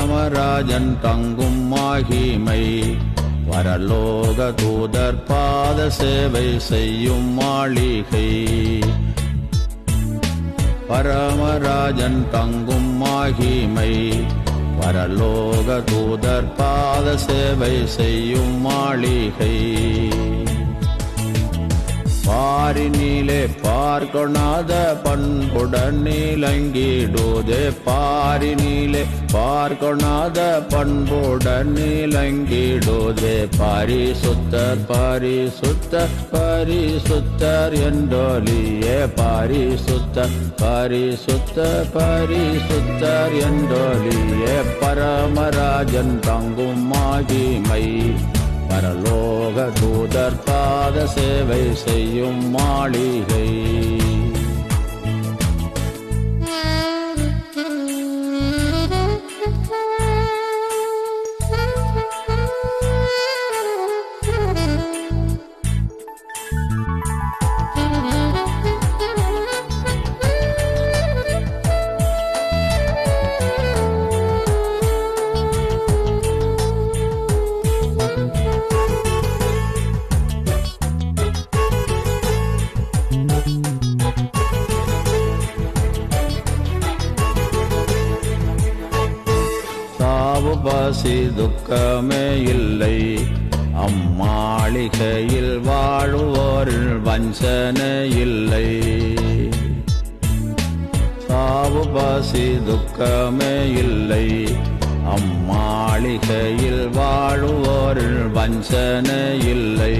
பரமராஜன் தங்கும் மாகிமை. வரலோக தூதர் பாத சேவை செய்யும் மாளிகை. பரமராஜன் தங்கும் மாகிமை. வரலோக தூதர் பாத சேவை செய்யும் மாளிகை. பாரினிலே பார்க்கொணாத பண்புடன் நீலங்கிடுதே பாரினிலே பார்க்கொணாத பண்புடன் நீலங்கிடுதே பாரிசுத்தர் பாரிசுத்தர் பரிசுத்தர் என்றொலியே பாரிசுத்தர் பரிசுத்தர் பரிசுத்தர் என்றொலியே பரமராஜன் தங்கும் மாகிமை பரலோக தூதர் பாத சேவை செய்யும் மாளிகை. பசி துக்கமே இல்லை. அம்மாளிகையில் வாழுவோரில் வஞ்சனை இல்லை. சாவு பசி துக்கமே இல்லை. அம்மாளிகையில் வாழுவோரில் வஞ்சனை இல்லை.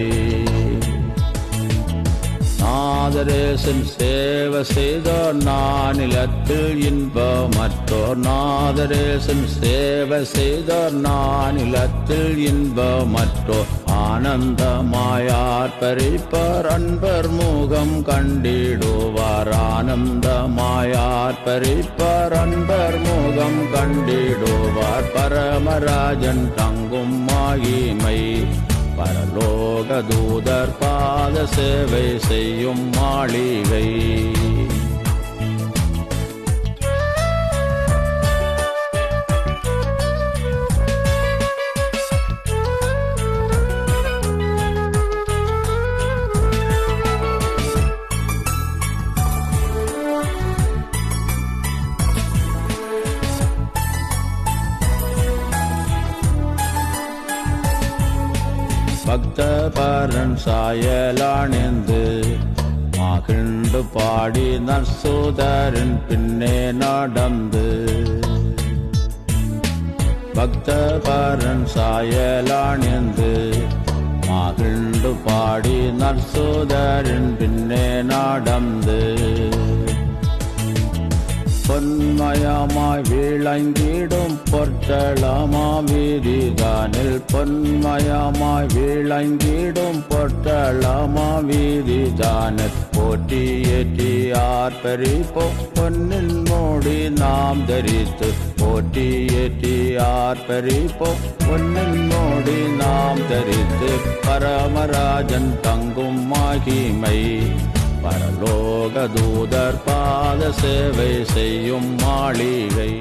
நாதரேசன் சேவை செய்தோர் நானிலத்தில் இன்பமற்றோர் நாதரேசன் சேவை செய்தோர் நானிலத்தில் இன்பமற்றோர் ஆனந்தமாயார் பறிப்பர் அன்பர் முகம் கண்டிடுவார். ஆனந்தமாயார் பறிப்பர் அன்பர் முகம் கண்டிடுவார். பரமராஜன் தங்கும் மாயிமை பரலோக தூதர் பாத சேவை செய்யும் மாளிகை. பக்த பரன் சாயலானேந்து மகிழ்ந்து பாடி நற்சூதரின் பின்னே நடந்து. பக்த பரன் சாயலானேந்து மகிழ்ந்து பாடி நற்சூதரின் பின்னே நடந்து. பொன்மயமாய் விளங்கிடும் பொற்றளமா வீதிதானில். பொன்மயமாய் விளங்கிடும் பொற்றளமா வீதிதானில். போற்றி ஏற்றி ஆர்ப்பரிப்போ பொன்னில் மூடி நாம் தரித்து. போற்றி ஏற்றி ஆர்ப்பரிப்போ பொன்னில் மூடி நாம் தரித்து. பரமராஜன் தங்கும் மகிமை. பரலோகதூதர் பாத சேவை செய்யும் மாளிகை.